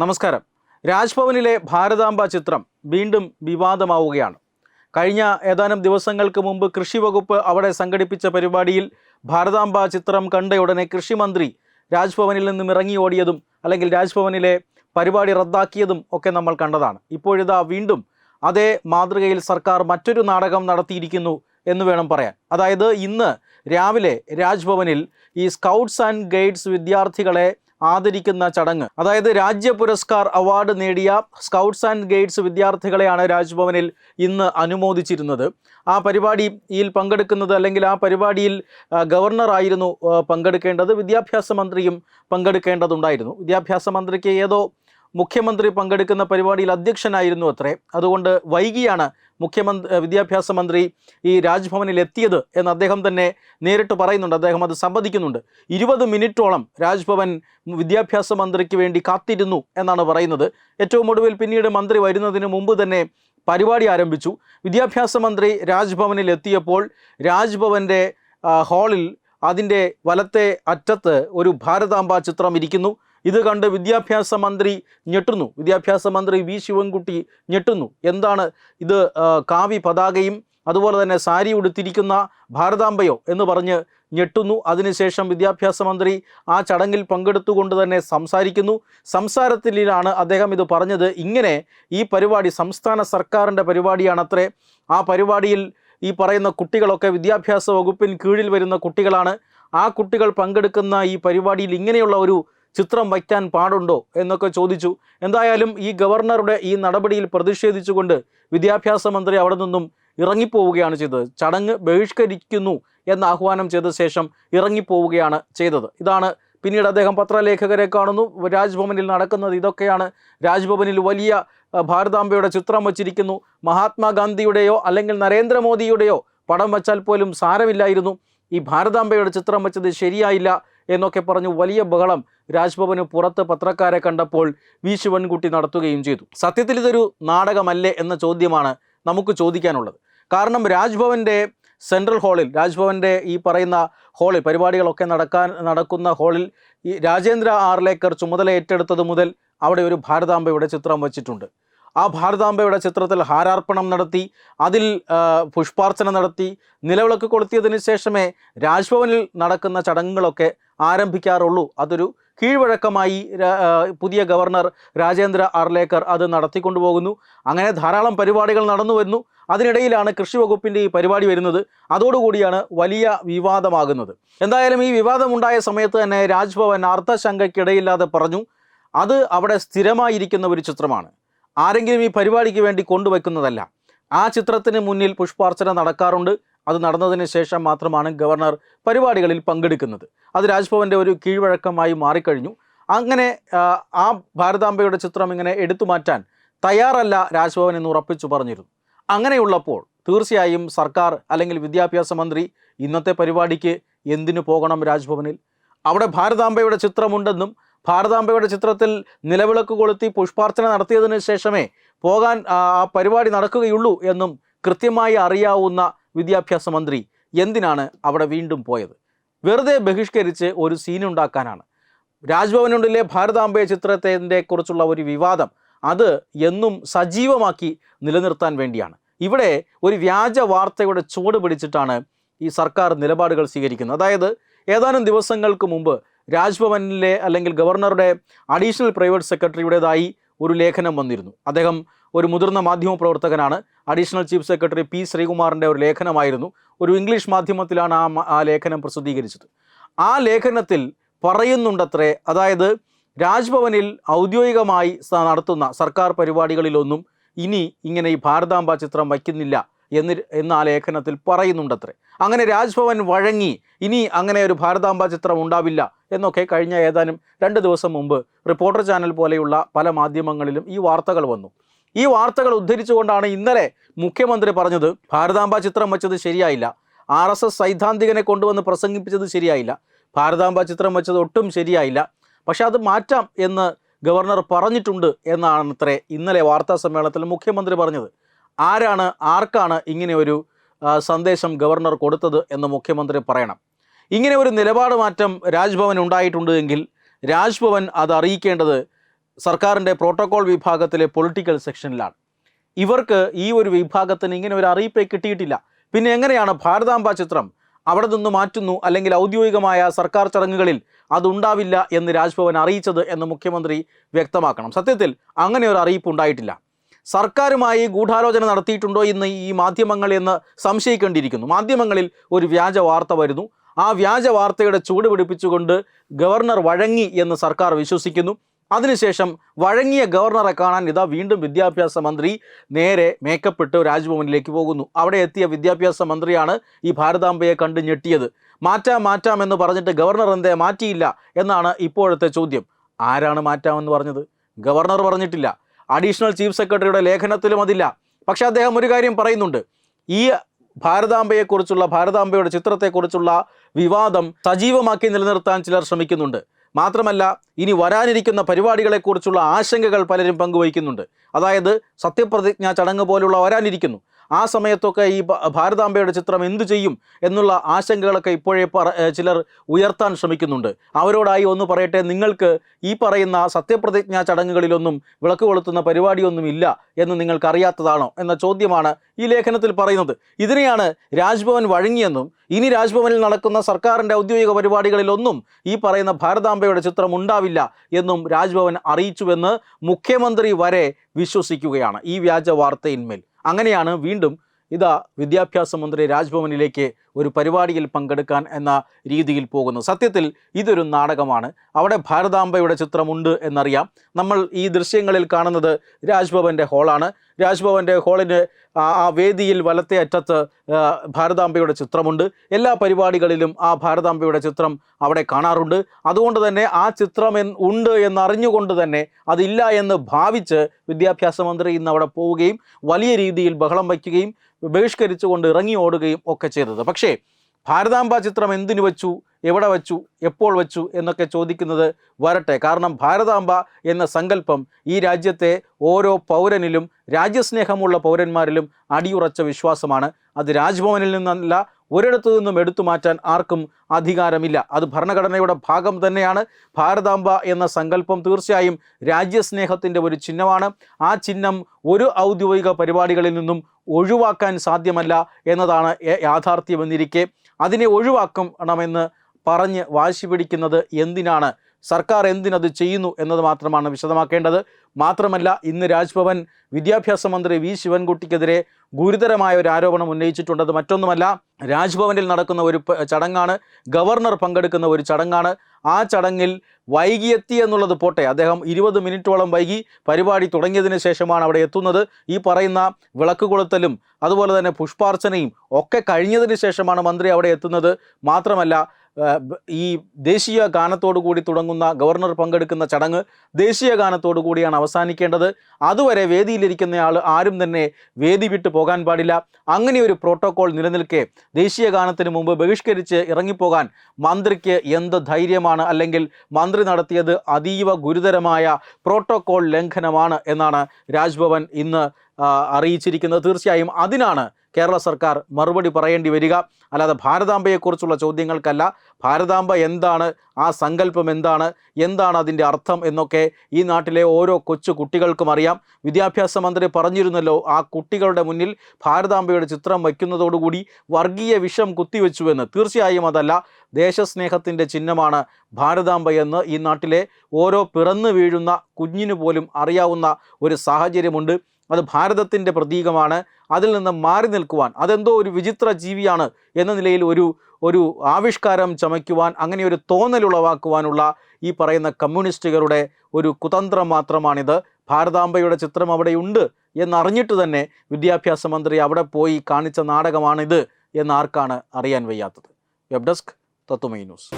നമസ്കാരം. രാജ്ഭവനിലെ ഭാരതാംബ ചിത്രം വീണ്ടും വിവാദമാവുകയാണ്. കഴിഞ്ഞ ഏതാനും ദിവസങ്ങൾക്ക് മുമ്പ് കൃഷി വകുപ്പ് അവിടെ സംഘടിപ്പിച്ച പരിപാടിയിൽ ഭാരതാംബ ചിത്രം കണ്ട ഉടനെ കൃഷിമന്ത്രി രാജ്ഭവനിൽ നിന്നും ഇറങ്ങി ഓടിയതും അല്ലെങ്കിൽ രാജ്ഭവനിലെ പരിപാടി റദ്ദാക്കിയതും ഒക്കെ നമ്മൾ കണ്ടതാണ്. ഇപ്പോഴിതാ വീണ്ടും അതേ മാതൃകയിൽ സർക്കാർ മറ്റൊരു നാടകം നടത്തിയിരിക്കുന്നു എന്ന് വേണം പറയാൻ. അതായത് ഇന്ന് രാവിലെ രാജ്ഭവനിൽ ഈ സ്കൗട്ട്സ് ആൻഡ് ഗൈഡ്സ് വിദ്യാർത്ഥികളെ ആദരിക്കുന്ന ചടങ്ങ്. അതായത് രാജ്യ പുരസ്കാർ അവാർഡ് നേടിയ സ്കൗട്ട്സ് ആൻഡ് ഗൈഡ്സ് വിദ്യാർത്ഥികളെയാണ് രാജ്ഭവനിൽ ഇന്ന് അനുമോദിച്ചിരുന്നത്. ആ പരിപാടിയിൽ പങ്കെടുക്കുന്നത് അല്ലെങ്കിൽ ആ പരിപാടിയിൽ ഗവർണറായിരുന്നു പങ്കെടുക്കേണ്ടത്. വിദ്യാഭ്യാസ മന്ത്രിയും പങ്കെടുക്കേണ്ടതുണ്ടായിരുന്നു. വിദ്യാഭ്യാസ മന്ത്രിക്ക് ഏതോ മുഖ്യമന്ത്രി പങ്കെടുക്കുന്ന പരിപാടിയിൽ അധ്യക്ഷനായിരുന്നു അത്രേ. അതുകൊണ്ട് വൈകിയാണ് മുഖ്യമന്ത്രി വിദ്യാഭ്യാസ മന്ത്രി ഈ രാജ്ഭവനിൽ എത്തിയത് എന്ന് അദ്ദേഹം തന്നെ നേരിട്ട് പറയുന്നുണ്ട്. അദ്ദേഹം അത് സംവദിക്കുന്നുണ്ട് ഇരുപത് മിനിറ്റോളം രാജ്ഭവൻ വിദ്യാഭ്യാസ മന്ത്രിക്ക് വേണ്ടി കാത്തിരുന്നു എന്നാണ് പറയുന്നത്. ഏറ്റവും ഒടുവിൽ പിന്നീട് മന്ത്രി വരുന്നതിന് മുമ്പ് തന്നെ പരിപാടി ആരംഭിച്ചു. വിദ്യാഭ്യാസ മന്ത്രി രാജ്ഭവനിൽ എത്തിയപ്പോൾ രാജ്ഭവന്റെ ഹാളിൽ അതിന്റെ വലത്തെ അറ്റത്ത് ഒരു ഭാരതാംബ ചിത്രം ഇരിക്കുന്നു. ഇത് കണ്ട് വിദ്യാഭ്യാസ മന്ത്രി ഞെട്ടുന്നു. വിദ്യാഭ്യാസ മന്ത്രി വി ശിവൻകുട്ടി ഞെട്ടുന്നു. എന്താണ് ഇത് കാവി പതാകയും അതുപോലെ തന്നെ സാരി ഉടുത്തിരിക്കുന്ന ഭാരതാംബയോ എന്ന് പറഞ്ഞ് ഞെട്ടുന്നു. അതിനുശേഷം വിദ്യാഭ്യാസ മന്ത്രി ആ ചടങ്ങിൽ പങ്കെടുത്തുകൊണ്ട് തന്നെ സംസാരിക്കുന്നു. സംസാരത്തിലാണ് അദ്ദേഹം ഇത് പറഞ്ഞത്. ഇങ്ങനെ ഈ പരിപാടി സംസ്ഥാന സർക്കാരിന്റെ പരിപാടിയാണത്രേ. ആ പരിപാടിയിൽ ഈ പറയുന്ന കുട്ടികളൊക്കെ വിദ്യാഭ്യാസ വകുപ്പിന് കീഴിൽ വരുന്ന കുട്ടികളാണ്. ആ കുട്ടികൾ പങ്കെടുക്കുന്ന ഈ പരിപാടിയിൽ ഇങ്ങനെയുള്ള ഒരു ചിത്രം വയ്ക്കാൻ പാടുണ്ടോ എന്നൊക്കെ ചോദിച്ചു. എന്തായാലും ഈ ഗവർണറുടെ ഈ നടപടിയിൽ പ്രതിഷേധിച്ചുകൊണ്ട് വിദ്യാഭ്യാസ മന്ത്രി അവിടെ നിന്നും ഇറങ്ങിപ്പോവുകയാണ് ചെയ്തത്. ചടങ്ങ് ബഹിഷ്കരിക്കുന്നു എന്ന ആഹ്വാനം ചെയ്ത ശേഷം ഇറങ്ങിപ്പോവുകയാണ് ചെയ്തത്. ഇതാണ് പിന്നീട് അദ്ദേഹം പത്രലേഖകരെ കാണുന്നു. രാജ്ഭവനിൽ നടക്കുന്നത് ഇതൊക്കെയാണ്. രാജ്ഭവനിൽ വലിയ ഭാരതാംബയുടെ ചിത്രം വച്ചിരിക്കുന്നു. മഹാത്മാഗാന്ധിയുടെയോ അല്ലെങ്കിൽ നരേന്ദ്രമോദിയുടെയോ പടം വച്ചാൽ പോലും സാരമില്ലായിരുന്നു. ഈ ഭാരതാംബയുടെ ചിത്രം വച്ചത് ശരിയായില്ല. എന്നൊക്കെ പറഞ്ഞ് വലിയ ബഹളം രാജ്ഭവന് പുറത്ത് പത്രക്കാരെ കണ്ടപ്പോൾ വി ശിവൻകുട്ടി നടത്തുകയും ചെയ്തു. സത്യത്തിൽ ഇതൊരു നാടകമല്ലേ എന്ന ചോദ്യമാണ് നമുക്ക് ചോദിക്കാനുള്ളത്. കാരണം രാജ്ഭവന്റെ സെൻട്രൽ ഹാളിൽ രാജ്ഭവന്റെ ഈ പറയുന്ന ഹാളിൽ പരിപാടികളൊക്കെ നടക്കാൻ നടക്കുന്ന ഹാളിൽ ഈ രാജേന്ദ്ര ആർലേക്കർ ചുമതല ഏറ്റെടുത്തത് മുതൽ അവിടെ ഒരു ഭാരതാംബയുടെ ചിത്രം വച്ചിട്ടുണ്ട്. ആ ഭാരതാംബയുടെ ചിത്രത്തിൽ ഹാരാർപ്പണം നടത്തി അതിൽ പുഷ്പാർച്ചന നടത്തി നിലവിളക്ക് കൊളുത്തിയതിന് ശേഷമേ രാജ്ഭവനിൽ നടക്കുന്ന ചടങ്ങുകളൊക്കെ ആരംഭിക്കാറുള്ളൂ. അതൊരു കീഴ്വഴക്കമായി പുതിയ ഗവർണർ രാജേന്ദ്ര അർലേക്കർ അത് നടത്തിക്കൊണ്ടുപോകുന്നു. അങ്ങനെ ധാരാളം പരിപാടികൾ നടന്നു വരുന്നു. അതിനിടയിലാണ് കൃഷി വകുപ്പിന്റെ ഈ പരിപാടി വരുന്നത്. അതോടുകൂടിയാണ് വലിയ വിവാദമാകുന്നത്. എന്തായാലും ഈ വിവാദമുണ്ടായ സമയത്ത് തന്നെ രാജ്ഭവൻ അർത്ഥശങ്കയ്ക്കിടയില്ലാതെ പറഞ്ഞു അത് അവിടെ സ്ഥിരമായിരിക്കുന്ന ഒരു ചിത്രമാണ്. ആരെങ്കിലും ഈ പരിപാടിക്ക് വേണ്ടി കൊണ്ടുവയ്ക്കുന്നതല്ല. ആ ചിത്രത്തിന് മുന്നിൽ പുഷ്പാർച്ചന നടക്കാറുണ്ട്. അത് നടന്നതിന് ശേഷം മാത്രമാണ് ഗവർണർ പരിപാടികളിൽ പങ്കെടുക്കുന്നത്. അത് രാജ്ഭവന്റെ ഒരു കീഴ്വഴക്കമായി മാറിക്കഴിഞ്ഞു. അങ്ങനെ ആ, ഭാരതാംബയുടെ ചിത്രം ഇങ്ങനെ എടുത്തു മാറ്റാൻ തയ്യാറല്ല രാജ്ഭവൻ എന്ന് ഉറപ്പിച്ചു പറഞ്ഞിരുന്നു. അങ്ങനെയുള്ളപ്പോൾ തീർച്ചയായും സർക്കാർ അല്ലെങ്കിൽ വിദ്യാഭ്യാസ മന്ത്രി ഇന്നത്തെ പരിപാടിക്ക് എന്തിനു പോകണം രാജ്ഭവനിൽ? അവിടെ ഭാരതാംബയുടെ ചിത്രമുണ്ടെന്നും ഭാരതാംബയുടെ ചിത്രത്തിൽ നിലവിളക്ക് കൊളുത്തി പുഷ്പാർച്ചന നടത്തിയതിനു ശേഷമേ പോകാൻ പരിപാടി നടക്കുകയുള്ളൂ എന്നും കൃത്യമായി അറിയാവുന്ന വിദ്യാഭ്യാസ മന്ത്രി എന്തിനാണ് അവിടെ വീണ്ടും പോയത്? വെറുതെ ബഹിഷ്കരിച്ച് ഒരു സീനുണ്ടാക്കാനാണ് രാജ്ഭവനുള്ളിലെ ഭാരതാംബയ ചിത്രത്തിന്റെ കുറിച്ചുള്ള ഒരു വിവാദം. അത് എന്നും സജീവമാക്കി നിലനിർത്താൻ വേണ്ടിയാണ്. ഇവിടെ ഒരു വ്യാജ വാർത്തയുടെ ചുവട് പിടിച്ചിട്ടാണ് ഈ സർക്കാർ നിലപാടുകൾ സ്വീകരിക്കുന്നത്. അതായത് ഏതാനും ദിവസങ്ങൾക്ക് മുമ്പ് രാജ്ഭവനിലെ അല്ലെങ്കിൽ ഗവർണറുടെ അഡീഷണൽ പ്രൈവറ്റ് സെക്രട്ടറിയുടേതായി ഒരു ലേഖനം വന്നിരുന്നു. അദ്ദേഹം ഒരു മുതിർന്ന മാധ്യമ പ്രവർത്തകനാണ്. അഡീഷണൽ ചീഫ് സെക്രട്ടറി പി ശ്രീകുമാറിന്റെ ഒരു ലേഖനമായിരുന്നു. ഒരു ഇംഗ്ലീഷ് മാധ്യമത്തിലാണ് ആ ആ ലേഖനം പ്രസിദ്ധീകരിച്ചത്. ആ ലേഖനത്തിൽ പറയുന്നുണ്ടത്രേ അതായത് രാജ്ഭവനിൽ ഔദ്യോഗികമായി നടത്തുന്ന സർക്കാർ പരിപാടികളിലൊന്നും ഇനി ഇങ്ങനെ ഈ ഭാരതാംബ ചിത്രം വയ്ക്കുന്നില്ല. എന്ന് എന്ന് ആ ലേഖനത്തിൽ പറയുന്നുണ്ടത്രേ. അങ്ങനെ രാജ്ഭവൻ വഴങ്ങി ഇനി അങ്ങനെ ഒരു ഭാരതാംബ ചിത്രം ഉണ്ടാവില്ല എന്നൊക്കെ കഴിഞ്ഞ ഏതാനും രണ്ട് ദിവസം മുമ്പ് റിപ്പോർട്ടർ ചാനൽ പോലെയുള്ള പല മാധ്യമങ്ങളിലും ഈ വാർത്തകൾ വന്നു. ഈ വാർത്തകൾ ഉദ്ധരിച്ചുകൊണ്ടാണ് ഇന്നലെ മുഖ്യമന്ത്രി പറഞ്ഞത് ഭാരതാംബ ചിത്രം വെച്ചത് ശരിയായില്ല. ആർ എസ് എസ് സൈദ്ധാന്തികനെ കൊണ്ടുവന്ന് പ്രസംഗിപ്പിച്ചത് ശരിയായില്ല. ഭാരതാംബ ചിത്രം വെച്ചത് ഒട്ടും ശരിയായില്ല. പക്ഷെ അത് മാറ്റാം എന്ന് ഗവർണർ പറഞ്ഞിട്ടുണ്ട് എന്നാണ് അത്രേ ഇന്നലെ വാർത്താ സമ്മേളനത്തിൽ മുഖ്യമന്ത്രി പറഞ്ഞത്. ആരാണ് ആർക്കാണ് ഇങ്ങനെ ഒരു സന്ദേശം ഗവർണർ കൊടുത്തത് എന്ന് മുഖ്യമന്ത്രി പറയണം. ഇങ്ങനെ ഒരു നിലപാട് മാറ്റം രാജ്ഭവൻ ഉണ്ടായിട്ടുണ്ട് എങ്കിൽ രാജ്ഭവൻ അത് അറിയിക്കേണ്ടത് സർക്കാരിന്റെ പ്രോട്ടോകോൾ വിഭാഗത്തിലെ പൊളിറ്റിക്കൽ സെക്ഷനിലാണ്. ഇവർക്ക് ഈ ഒരു വിഭാഗത്തിന് ഇങ്ങനെ ഒരു അറിയിപ്പേ കിട്ടിയിട്ടില്ല. പിന്നെ എങ്ങനെയാണ് ഭാരതാംബ ചിത്രം അവിടെ നിന്ന് മാറ്റുന്നു അല്ലെങ്കിൽ ഔദ്യോഗികമായ സർക്കാർ ചടങ്ങുകളിൽ അതുണ്ടാവില്ല എന്ന് രാജ്ഭവൻ അറിയിച്ചത് എന്ന് മുഖ്യമന്ത്രി വ്യക്തമാക്കണം. സത്യത്തിൽ അങ്ങനെ ഒരു അറിയിപ്പ് ഉണ്ടായിട്ടില്ല. സർക്കാരുമായി ഗൂഢാലോചന നടത്തിയിട്ടുണ്ടോ എന്ന് ഈ മാധ്യമങ്ങൾ എന്ന് സംശയിക്കേണ്ടിയിരിക്കുന്നു. മാധ്യമങ്ങളിൽ ഒരു വ്യാജ വാർത്ത വരുന്നു. ആ വ്യാജ വാർത്തയുടെ ചൂട് പിടിപ്പിച്ചുകൊണ്ട് ഗവർണർ വഴങ്ങി എന്ന് സർക്കാർ വിശ്വസിക്കുന്നു. അതിനുശേഷം വഴങ്ങിയ ഗവർണറെ കാണാൻ ഇതാ വീണ്ടും വിദ്യാഭ്യാസ മന്ത്രി നേരെ മേക്കപ്പെട്ട് രാജ്ഭവനിലേക്ക് പോകുന്നു. അവിടെ എത്തിയ വിദ്യാഭ്യാസ മന്ത്രിയാണ് ഈ ഭാരതാംബയെ കണ്ട് ഞെട്ടിയത്. മാറ്റാം മാറ്റാം എന്ന് പറഞ്ഞിട്ട് ഗവർണർ എന്തേ മാറ്റിയില്ല എന്നാണ് ഇപ്പോഴത്തെ ചോദ്യം. ആരാണ് മാറ്റാമെന്ന് പറഞ്ഞത്? ഗവർണർ പറഞ്ഞിട്ടില്ല. അഡീഷണൽ ചീഫ് സെക്രട്ടറിയുടെ ലേഖനത്തിലും അതില്ല. പക്ഷെ അദ്ദേഹം ഒരു കാര്യം പറയുന്നുണ്ട്. ഈ ഭാരതാംബയെക്കുറിച്ചുള്ള ഭാരതാംബയുടെ ചിത്രത്തെക്കുറിച്ചുള്ള വിവാദം സജീവമാക്കി നിലനിർത്താൻ ചിലർ ശ്രമിക്കുന്നുണ്ട്. മാത്രമല്ല ഇനി വരാനിരിക്കുന്ന പരിപാടികളെക്കുറിച്ചുള്ള ആശങ്കകൾ പലരും പങ്കുവയ്ക്കുന്നുണ്ട്. അതായത് സത്യപ്രതിജ്ഞാ ചടങ്ങ് പോലുള്ള വരാനിരിക്കുന്നു. ആ സമയത്തൊക്കെ ഈ ഭാരതാംബയുടെ ചിത്രം എന്തു ചെയ്യും എന്നുള്ള ആശങ്കകളൊക്കെ ഇപ്പോഴേ ചിലർ ഉയർത്താൻ ശ്രമിക്കുന്നുണ്ട്. അവരോടായി ഒന്ന് പറയട്ടെ നിങ്ങൾക്ക് ഈ പറയുന്ന സത്യപ്രതിജ്ഞാ ചടങ്ങുകളിലൊന്നും വിളക്ക് കൊളുത്തുന്ന പരിപാടിയൊന്നും ഇല്ല എന്ന് നിങ്ങൾക്കറിയാത്തതാണോ എന്ന ചോദ്യമാണ് ഈ ലേഖനത്തിൽ പറയുന്നത്. ഇതിനെയാണ് രാജ്ഭവൻ വഴങ്ങിയെന്നും ഇനി രാജ്ഭവനിൽ നടക്കുന്ന സർക്കാരിന്റെ ഔദ്യോഗിക പരിപാടികളിലൊന്നും ഈ പറയുന്ന ഭാരതാംബയുടെ ചിത്രം ഉണ്ടാവില്ല എന്നും രാജ്ഭവൻ അറിയിച്ചുവെന്ന് മുഖ്യമന്ത്രി വരെ വിശ്വസിക്കുകയാണ്. ഈ വ്യാജ വാർത്തയിന്മേൽ. അങ്ങനെയാണ് വീണ്ടും ഇതാ വിദ്യാഭ്യാസ മന്ത്രി രാജ്ഭവനിലേക്ക് ഒരു പരിപാടിയിൽ പങ്കെടുക്കാൻ എന്ന രീതിയിൽ പോകുന്നു. സത്യത്തിൽ ഇതൊരു നാടകമാണ്. അവിടെ ഭാരതാംബയുടെ ചിത്രമുണ്ട് എന്നറിയാം. നമ്മൾ ഈ ദൃശ്യങ്ങളിൽ കാണുന്നത് രാജ്ഭവന്റെ ഹോളാണ്. രാജ്ഭവന്റെ ഹോളിന് ആ വേദിയിൽ വലത്തെ അറ്റത്ത് ഭാരതാംബയുടെ ചിത്രമുണ്ട്. എല്ലാ പരിപാടികളിലും ആ ഭാരതാംബയുടെ ചിത്രം അവിടെ കാണാറുണ്ട്. അതുകൊണ്ട് തന്നെ ആ ചിത്രം ഉണ്ട് എന്നറിഞ്ഞുകൊണ്ട് തന്നെ അതില്ല എന്ന് ഭാവിച്ച് വിദ്യാഭ്യാസ മന്ത്രി ഇന്ന് അവിടെ പോവുകയും വലിയ രീതിയിൽ ബഹളം വയ്ക്കുകയും ബഹിഷ്കരിച്ചുകൊണ്ട് ഇറങ്ങി ഓടുകയും ഒക്കെ ചെയ്തത്. പക്ഷേ ഭാരതാംബ ചിത്രം എന്തിനു വച്ചു? എവിടെ വച്ചു? എപ്പോൾ വച്ചു? എന്നൊക്കെ ചോദിക്കുന്നത് വരട്ടെ. കാരണം ഭാരതാംബ എന്ന സങ്കല്പം ഈ രാജ്യത്തെ ഓരോ പൗരനിലും രാജ്യസ്നേഹമുള്ള പൗരന്മാരിലും അടിയുറച്ച വിശ്വാസമാണ്. അത് രാജ്ഭവനിൽ നിന്നല്ല ഒരിടത്തു നിന്നും എടുത്തു മാറ്റാൻ ആർക്കും അധികാരമില്ല. അത് ഭരണഘടനയുടെ ഭാഗം തന്നെയാണ്. ഭാരതാംബ എന്ന സങ്കല്പം തീർച്ചയായും രാജ്യസ്നേഹത്തിന്റെ ഒരു ചിഹ്നമാണ്. ആ ചിഹ്നം ഒരു ഔദ്യോഗിക പരിപാടികളിൽ നിന്നും ഒഴിവാക്കാൻ സാധ്യമല്ല എന്നതാണ് യാഥാർത്ഥ്യമെന്നിരിക്കെ. അതിനെ ഒഴിവാക്കണമെന്ന് പറഞ്ഞ് വാശി പിടിക്കുന്നത് എന്തിനാണ്? സർക്കാർ എന്തിനത് ചെയ്യുന്നു എന്നത് മാത്രമാണ് വിശദമാക്കേണ്ടത്. മാത്രമല്ല ഇന്ന് രാജ്ഭവൻ വിദ്യാഭ്യാസ മന്ത്രി വി ശിവൻകുട്ടിക്കെതിരെ ഗുരുതരമായ ഒരു ആരോപണം ഉന്നയിച്ചിട്ടുണ്ടത് മറ്റൊന്നുമല്ല രാജ്ഭവനിൽ നടക്കുന്ന ഒരു ചടങ്ങാണ്. ഗവർണർ പങ്കെടുക്കുന്ന ഒരു ചടങ്ങാണ്. ആ ചടങ്ങിൽ വൈകിയെത്തി എന്നുള്ളത് പോട്ടെ. അദ്ദേഹം ഇരുപത് മിനിറ്റോളം വൈകി പരിപാടി തുടങ്ങിയതിന് ശേഷമാണ് അവിടെ എത്തുന്നത്. ഈ പറയുന്ന വിളക്ക് കൊളുത്തലും അതുപോലെ തന്നെ പുഷ്പാർച്ചനയും ഒക്കെ കഴിഞ്ഞതിന് ശേഷമാണ് മന്ത്രി അവിടെ എത്തുന്നത്. മാത്രമല്ല ഈ ദേശീയ ഗാനത്തോടു കൂടി തുടങ്ങുന്ന ഗവർണർ പങ്കെടുക്കുന്ന ചടങ്ങ് ദേശീയ ഗാനത്തോടു കൂടിയാണ് അവസാനിക്കേണ്ടത്. അതുവരെ വേദിയിലിരിക്കുന്നയാൾ ആരും തന്നെ വേദി വിട്ടു പോകാൻ പാടില്ല. അങ്ങനെ ഒരു പ്രോട്ടോകോൾ നിലനിൽക്കെ ദേശീയ ഗാനത്തിന് മുമ്പ് ബഹിഷ്കരിച്ച് ഇറങ്ങിപ്പോകാൻ മന്ത്രിക്ക് എന്ത് ധൈര്യമാണ്? അല്ലെങ്കിൽ മന്ത്രി നടത്തിയത് അതീവ ഗുരുതരമായ പ്രോട്ടോകോൾ ലംഘനമാണ് എന്നാണ് രാജ്ഭവൻ ഇന്ന് അറിയിച്ചിരിക്കുന്നത്. തീർച്ചയായും അതിനാണ് കേരള സർക്കാർ മറുപടി പറയേണ്ടി വരിക. അല്ലാതെ ഭാരതാംബയെക്കുറിച്ചുള്ള ചോദ്യങ്ങൾക്കല്ല. ഭാരതാംബ എന്താണ്? ആ സങ്കല്പം എന്താണ്? എന്താണ് അതിന്റെ അർത്ഥം എന്നൊക്കെ ഈ നാട്ടിലെ ഓരോ കൊച്ചു കുട്ടികൾക്കും അറിയാം. വിദ്യാഭ്യാസ മന്ത്രി പറഞ്ഞിരുന്നല്ലോ ആ കുട്ടികളുടെ മുന്നിൽ ഭാരതാംബയുടെ ചിത്രം വയ്ക്കുന്നതോടുകൂടി വർഗീയ വിഷം കുത്തിവെച്ചുവെന്ന് തീർച്ചയായും അതല്ല ദേശസ്നേഹത്തിന്റെ ചിഹ്നമാണ് ഭാരതാംബ എന്ന് ഈ നാട്ടിലെ ഓരോ പിറന്നു വീഴുന്ന കുഞ്ഞിനു പോലും അറിയാവുന്ന ഒരു സാഹചര്യമുണ്ട്. അത് ഭാരതത്തിന്റെ പ്രതീകമാണ്. അതിൽ നിന്ന് മാറി നിൽക്കുവാൻ അതെന്തോ ഒരു വിചിത്ര ജീവിയാണ് എന്ന നിലയിൽ ഒരു ഒരു ആവിഷ്കാരം ചമയ്ക്കുവാൻ അങ്ങനെ ഒരു തോന്നലുളവാക്കുവാനുള്ള ഈ പറയുന്ന കമ്മ്യൂണിസ്റ്റുകളുടെ ഒരു കുതന്ത്രം മാത്രമാണിത്. ഭാരതാംബയുടെ ചിത്രം അവിടെയുണ്ട് എന്നറിഞ്ഞിട്ട് തന്നെ വിദ്യാഭ്യാസ മന്ത്രി അവിടെ പോയി കാണിച്ച നാടകമാണിത് എന്നാർക്കാണ് അറിയാൻ വയ്യാത്തത്. വെബ് ഡെസ്ക് തത്തുമൈ ന്യൂസ്.